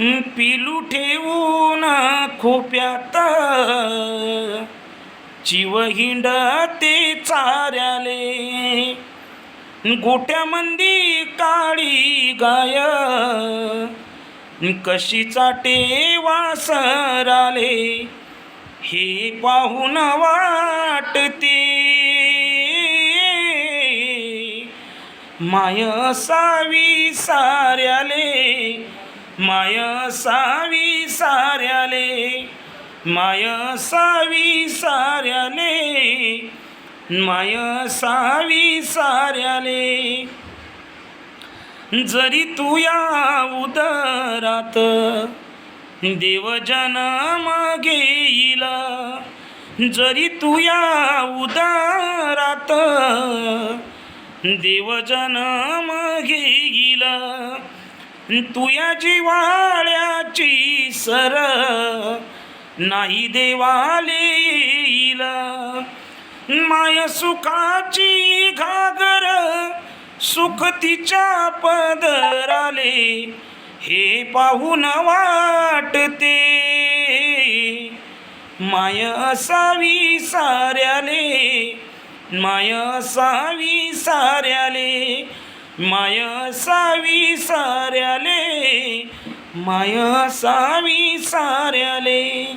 पिलू ठेवून खोप्यात. चिव हिंड ते चाऱ्याले. गोट्यामंदी काळी गाय. कशी चाटे वासराले. हे पाहून वाटते. माय सावी साऱ्याले. माय सावी साऱ्याले माय सावी साऱ्याले माय सावी साऱ्याले. जरी तू या उदरात देवजन जन्म घेईल जरी तू या उदरात देवजन मागे घेईल तुया जिवाळ्याची सर. नाही देवालेला माय सुखाची घागर. सुख तिच्या पदराले. हे पाहून वाटते. माय असावी साऱ्याले. माय असावी साऱ्याले. माय सावी साऱ्याले माय सावी साऱ्याले.